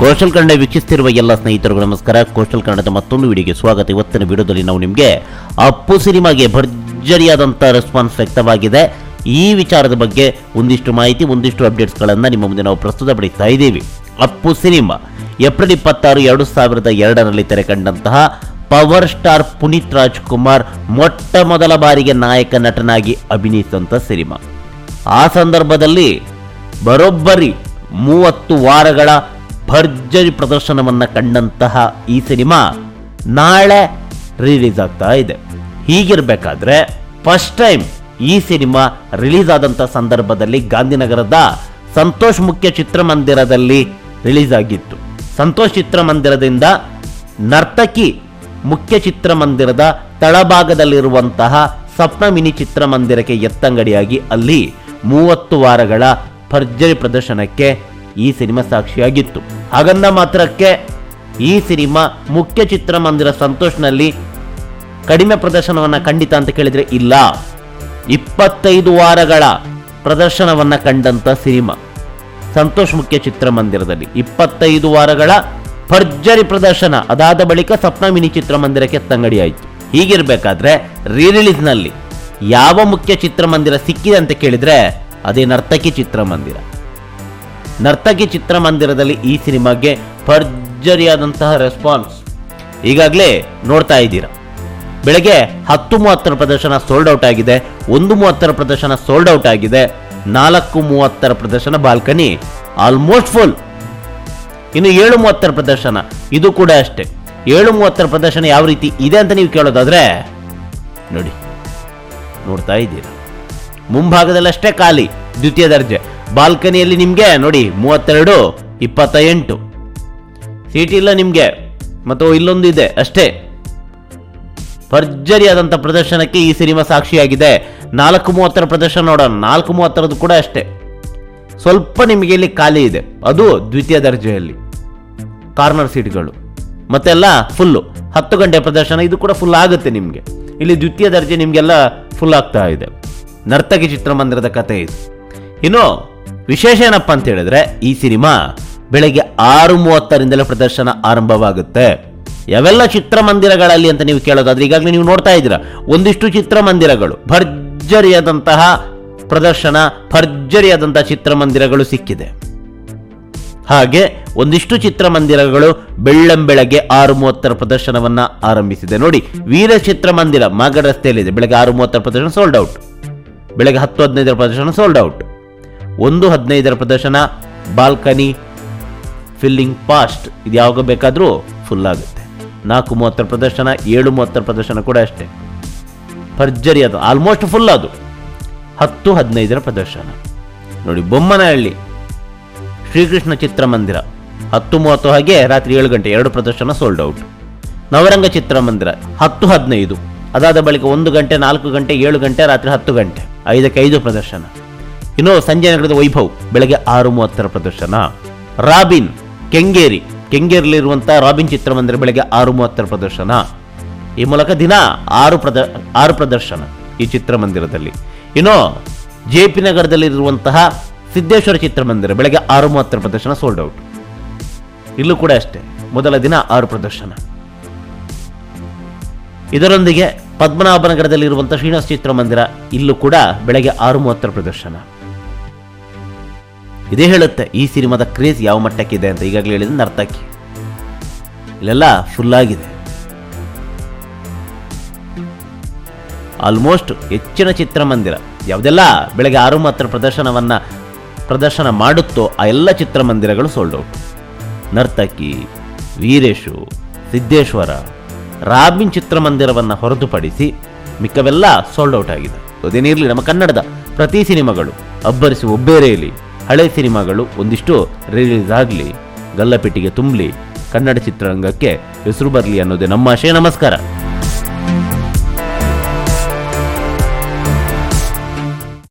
Coastal Kannada ವೀಕ್ಷಿಸ್ತಿರುವ ಎಲ್ಲ ಸ್ನೇಹಿತರಿಗೂ ನಮಸ್ಕಾರ. ಕೋಸ್ಟಲ್ ಕನ್ನಡದ ಮತ್ತೊಂದು ವಿಡಿಯೋಗೆ ಸ್ವಾಗತ. ಇವತ್ತಿನ ವಿಡಿಯೋದಲ್ಲಿ ನಾವು ನಿಮಗೆ ಅಪ್ಪು ಸಿನಿಮಾಗೆ ಭರ್ಜರಿಯಾದಂಥ ರೆಸ್ಪಾನ್ಸ್ ವ್ಯಕ್ತವಾಗಿದೆ. ಈ ವಿಚಾರದ ಬಗ್ಗೆ ಒಂದಿಷ್ಟು ಮಾಹಿತಿ, ಒಂದಿಷ್ಟು ಅಪ್ಡೇಟ್ಸ್ಗಳನ್ನು ನಿಮ್ಮ ಮುಂದೆ ನಾವು ಪ್ರಸ್ತುತಪಡಿಸ್ತಾ ಇದ್ದೀವಿ. ಅಪ್ಪು ಸಿನಿಮಾ ಏಪ್ರಿಲ್ ಇಪ್ಪತ್ತಾರು, ಎರಡು ಸಾವಿರದ ಎರಡರಲ್ಲಿ ತೆರೆ ಕಂಡಂತಹ ಪವರ್ ಸ್ಟಾರ್ ಪುನೀತ್ ರಾಜ್ಕುಮಾರ್ ಮೊಟ್ಟ ಮೊದಲ ಬಾರಿಗೆ ನಾಯಕ ನಟನಾಗಿ ಅಭಿನಯಿಸಿದಂಥ ಸಿನಿಮಾ. ಆ ಸಂದರ್ಭದಲ್ಲಿ ಬರೋಬ್ಬರಿ ಮೂವತ್ತು ವಾರಗಳ ಭರ್ಜರಿ ಪ್ರದರ್ಶನವನ್ನು ಕಂಡಂತಹ ಈ ಸಿನಿಮಾ ನಾಳೆ ರಿಲೀಸ್ ಆಗ್ತಾ ಇದೆ. ಹೀಗಿರಬೇಕಾದ್ರೆ ಫಸ್ಟ್ ಟೈಮ್ ಈ ಸಿನಿಮಾ ರಿಲೀಸ್ ಆದಂಥ ಸಂದರ್ಭದಲ್ಲಿ ಗಾಂಧಿನಗರದ ಸಂತೋಷ್ ಮುಖ್ಯ ಚಿತ್ರಮಂದಿರದಲ್ಲಿ ರಿಲೀಸ್ ಆಗಿತ್ತು. ಸಂತೋಷ್ ಚಿತ್ರಮಂದಿರದಿಂದ ನರ್ತಕಿ ಮುಖ್ಯ ಚಿತ್ರಮಂದಿರದ ತಳಭಾಗದಲ್ಲಿರುವಂತಹ ಸ್ವಪ್ನ ಮಿನಿ ಚಿತ್ರಮಂದಿರಕ್ಕೆ ಎತ್ತಂಗಡಿಯಾಗಿ ಅಲ್ಲಿ ಮೂವತ್ತು ವಾರಗಳ ಭರ್ಜರಿ ಪ್ರದರ್ಶನಕ್ಕೆ ಈ ಸಿನಿಮಾ ಸಾಕ್ಷಿಯಾಗಿತ್ತು. ಹಾಗನ್ನ ಮಾತ್ರಕ್ಕೆ ಈ ಸಿನಿಮಾ ಮುಖ್ಯ ಚಿತ್ರಮಂದಿರ ಸಂತೋಷ್ನಲ್ಲಿ ಕಡಿಮೆ ಪ್ರದರ್ಶನವನ್ನ ಖಂಡಿತ ಅಂತ ಕೇಳಿದರೆ ಇಲ್ಲ. ಇಪ್ಪತ್ತೈದು ವಾರಗಳ ಪ್ರದರ್ಶನವನ್ನ ಕಂಡಂತ ಸಿನಿಮಾ. ಸಂತೋಷ್ ಮುಖ್ಯ ಚಿತ್ರಮಂದಿರದಲ್ಲಿ. ಇಪ್ಪತ್ತೈದು ವಾರಗಳ ಭರ್ಜರಿ ಪ್ರದರ್ಶನ. ಅದಾದ ಬಳಿಕ ಸಪ್ನ ಮಿನಿ ಚಿತ್ರಮಂದಿರಕ್ಕೆ ತಂಗಡಿಯಾಯಿತು. ಹೀಗಿರಬೇಕಾದ್ರೆ ರೀ ಯಾವ ಮುಖ್ಯ ಚಿತ್ರಮಂದಿರ ಸಿಕ್ಕಿದೆ ಅಂತ ಕೇಳಿದರೆ ಅದೇ ನರ್ತಕಿ ಚಿತ್ರಮಂದಿರ. ನರ್ತಕಿ ಚಿತ್ರಮಂದಿರದಲ್ಲಿ ಈ ಸಿನಿಮಾಗೆ ಭರ್ಜರಿಯಾದಂತಹ ರೆಸ್ಪಾನ್ಸ್ ಈಗಾಗಲೇ ನೋಡ್ತಾ ಇದ್ದೀರಾ. ಬೆಳಗ್ಗೆ ಹತ್ತು ಮೂವತ್ತರ ಪ್ರದರ್ಶನ ಸೋಲ್ಡ್ ಔಟ್ ಆಗಿದೆ, ಒಂದು ಮೂವತ್ತರ ಪ್ರದರ್ಶನ ಸೋಲ್ಡ್ ಔಟ್ ಆಗಿದೆ, ನಾಲ್ಕು ಮೂವತ್ತರ ಪ್ರದರ್ಶನ ಬಾಲ್ಕನಿ ಆಲ್ಮೋಸ್ಟ್ ಫುಲ್ ಇನ್ನು ಏಳು ಮೂವತ್ತರ ಪ್ರದರ್ಶನ, ಇದು ಕೂಡ ಅಷ್ಟೇ. ಏಳು ಮೂವತ್ತರ ಪ್ರದರ್ಶನ ಯಾವ ರೀತಿ ಇದೆ ಅಂತ ನೀವು ಕೇಳೋದಾದ್ರೆ, ನೋಡಿ, ನೋಡ್ತಾ ಇದ್ದೀರಾ. ಮುಂಭಾಗದಲ್ಲಷ್ಟೇ ಖಾಲಿ, ದ್ವಿತೀಯ ದರ್ಜೆ. ಬಾಲ್ಕನಿಯಲ್ಲಿ ನಿಮಗೆ ನೋಡಿ, ಮೂವತ್ತೆರಡು ಇಪ್ಪತ್ತ ಎಂಟು ಸೀಟ್ ಇಲ್ಲ ನಿಮಗೆ, ಮತ್ತು ಇಲ್ಲೊಂದು ಇದೆ ಅಷ್ಟೇ. ಭರ್ಜರಿಯಾದಂಥ ಪ್ರದರ್ಶನಕ್ಕೆ ಈ ಸಿನಿಮಾ ಸಾಕ್ಷಿಯಾಗಿದೆ. ನಾಲ್ಕು ಮೂವತ್ತರ ಪ್ರದರ್ಶನ ನೋಡೋಣ, ನಾಲ್ಕು ಮೂವತ್ತರದ್ದು ಕೂಡ ಅಷ್ಟೇ. ಸ್ವಲ್ಪ ನಿಮಗೆ ಇಲ್ಲಿ ಖಾಲಿ ಇದೆ, ಅದು ದ್ವಿತೀಯ ದರ್ಜೆಯಲ್ಲಿ. ಕಾರ್ನರ್ ಸೀಟ್ಗಳು. ಮತ್ತೆಲ್ಲ ಫುಲ್ಲು ಹತ್ತು ಗಂಟೆ ಪ್ರದರ್ಶನ, ಇದು ಕೂಡ ಫುಲ್ ಆಗುತ್ತೆ ನಿಮಗೆ. ಇಲ್ಲಿ ದ್ವಿತೀಯ ದರ್ಜೆ ನಿಮಗೆಲ್ಲ ಫುಲ್ ಆಗ್ತಾ ಇದೆ. ನರ್ತಕಿ ಚಿತ್ರಮಂದಿರದ ಕತೆ ಇದು. ಇನ್ನು ವಿಶೇಷ ಏನಪ್ಪ ಅಂತ ಹೇಳಿದ್ರೆ, ಈ ಸಿನಿಮಾ ಬೆಳಗ್ಗೆ ಆರು ಮೂವತ್ತರಿಂದಲೇ ಪ್ರದರ್ಶನ ಆರಂಭವಾಗುತ್ತೆ. ಯಾವೆಲ್ಲ ಚಿತ್ರಮಂದಿರಗಳಲ್ಲಿ ಅಂತ ನೀವು ಕೇಳೋದಾದ್ರೆ, ಈಗಾಗಲೇ ನೀವು ನೋಡ್ತಾ ಇದ್ದೀರಾ, ಒಂದಿಷ್ಟು ಚಿತ್ರಮಂದಿರಗಳು, ಭರ್ಜರಿಯಾದಂತಹ ಪ್ರದರ್ಶನ ಭರ್ಜರಿಯಾದಂತಹ ಚಿತ್ರಮಂದಿರಗಳು ಸಿಕ್ಕಿದೆ. ಹಾಗೆ ಒಂದಿಷ್ಟು ಚಿತ್ರಮಂದಿರಗಳು ಬೆಳ್ಳಂಬೆಳಗ್ಗೆ ಆರು ಮೂವತ್ತರ ಪ್ರದರ್ಶನವನ್ನ ಆರಂಭಿಸಿದೆ. ನೋಡಿ, ವೀರ ಚಿತ್ರಮಂದಿರ ಮಾಗಡ ರಸ್ತೆಯಲ್ಲಿದೆ. ಬೆಳಗ್ಗೆ ಆರು ಮೂವತ್ತರ ಪ್ರದರ್ಶನ ಸೋಲ್ಡ್ ಔಟ್ ಬೆಳಗ್ಗೆ ಹತ್ತು ಹದಿನೈದರ ಪ್ರದರ್ಶನ ಸೋಲ್ಡ್ ಔಟ್ ಒಂದು ಹದಿನೈದರ ಪ್ರದರ್ಶನ, ಬಾಲ್ಕನಿ, ಫಿಲ್ಲಿಂಗ್ ಪಾಸ್ಟ್, ಇದು ಯಾವಾಗ ಬೇಕಾದರೂ ಫುಲ್ ಆಗುತ್ತೆ. ನಾಲ್ಕು ಮೂವತ್ತರ ಪ್ರದರ್ಶನ, ಏಳು ಮೂವತ್ತರ ಪ್ರದರ್ಶನ ಕೂಡ ಅಷ್ಟೇ. ಭರ್ಜರಿ ಅದು ಆಲ್ಮೋಸ್ಟ್ ಫುಲ್ ಅದು. ಹತ್ತು ಹದಿನೈದರ ಪ್ರದರ್ಶನ. ನೋಡಿ, ಬೊಮ್ಮನಹಳ್ಳಿ, ಶ್ರೀಕೃಷ್ಣ ಚಿತ್ರಮಂದಿರ. ಹತ್ತು ಮೂವತ್ತು ಹಾಗೆ ರಾತ್ರಿ ಏಳು ಗಂಟೆ ಎರಡು ಪ್ರದರ್ಶನ ಸೋಲ್ಡ್ ಔಟ್ ನವರಂಗ ಚಿತ್ರಮಂದಿರ, ಹತ್ತು ಹದಿನೈದು. ಅದಾದ ಬಳಿಕ ಒಂದು ಗಂಟೆ, ನಾಲ್ಕು ಗಂಟೆ, ಏಳು ಗಂಟೆ, ರಾತ್ರಿ ಹತ್ತು ಗಂಟೆ, ಐದಕ್ಕೆ ಐದು ಪ್ರದರ್ಶನ. ಇನ್ನು ಸಂಜೆ ನಗರದ ವೈಭವ್, ಬೆಳಗ್ಗೆ ಆರು ಮೂವತ್ತರ ಪ್ರದರ್ಶನ. ರಾಬಿನ್, ಕೆಂಗೇರಿ ಕೆಂಗೇರಿಲಿರುವಂತಹ ರಾಬಿನ್ ಚಿತ್ರಮಂದಿರ ಬೆಳಗ್ಗೆ ಆರು ಮೂವತ್ತರ ಪ್ರದರ್ಶನ. ಈ ಮೂಲಕ ದಿನ ಆರು ಪ್ರದ, ಆರು ಪ್ರದರ್ಶನ ಈ ಚಿತ್ರಮಂದಿರದಲ್ಲಿ. ಇನ್ನು ಜೆ ಪಿ ನಗರದಲ್ಲಿರುವಂತಹ ಸಿದ್ದೇಶ್ವರ ಚಿತ್ರಮಂದಿರ ಬೆಳಗ್ಗೆ ಆರು ಮೂವತ್ತರ ಪ್ರದರ್ಶನ ಸೋಲ್ಡ್ ಔಟ್ ಇಲ್ಲೂ ಕೂಡ ಅಷ್ಟೇ, ಮೊದಲ ದಿನ ಆರು ಪ್ರದರ್ಶನ. ಇದರೊಂದಿಗೆ ಪದ್ಮನಾಭನಗರದಲ್ಲಿರುವಂತಹ ಶ್ರೀನಿವಾಸ ಚಿತ್ರಮಂದಿರ ಇಲ್ಲೂ ಕೂಡ ಬೆಳಗ್ಗೆ ಆರು ಮೂವತ್ತರ ಪ್ರದರ್ಶನ. ಇದೇ ಹೇಳುತ್ತೆ, ಈ ಸಿನಿಮಾದ ಕ್ರೇಜ್ ಯಾವ ಮಟ್ಟಕ್ಕಿದೆ ಅಂತ ಈಗಾಗಲೇ ಹೇಳಿದ ನರ್ತಕಿ ಇಲ್ಲೆಲ್ಲ ಫುಲ್ ಆಗಿದೆ. ಆಲ್ಮೋಸ್ಟ್ ಹೆಚ್ಚಿನ ಚಿತ್ರಮಂದಿರ, ಯಾವುದೆಲ್ಲ ಬೆಳಗ್ಗೆ ಆರು ಮಾತ್ರ ಪ್ರದರ್ಶನವನ್ನ ಪ್ರದರ್ಶನ ಮಾಡುತ್ತೋ ಆ ಎಲ್ಲ ಚಿತ್ರಮಂದಿರಗಳು sold out Narthaki, Veeresh, Siddeshwara, Robin ಚಿತ್ರಮಂದಿರವನ್ನು ಹೊರತುಪಡಿಸಿ ಮಿಕ್ಕವೆಲ್ಲ ಸೋಲ್ಡ್ ಔಟ್ ಆಗಿದೆ. ಅದೇನಿರಲಿ ನಮ್ಮ ಕನ್ನಡದ ಪ್ರತಿ ಸಿನಿಮಾಗಳು, ಅಬ್ಬರಿಸಿ ಒಬ್ಬೇರೆಯಲ್ಲಿ ಹಳೆ ಸಿನಿಮಾಗಳು ಒಂದಿಷ್ಟು ರಿಲೀಸ್ ಆಗಲಿ, ಗಲ್ಲಪೆಟ್ಟಿಗೆ ತುಂಬಲಿ, ಕನ್ನಡ ಚಿತ್ರರಂಗಕ್ಕೆ ಹೆಸರು ಬರಲಿ ಅನ್ನೋದೇ ನಮ್ಮ ಆಶಯ. ನಮಸ್ಕಾರ.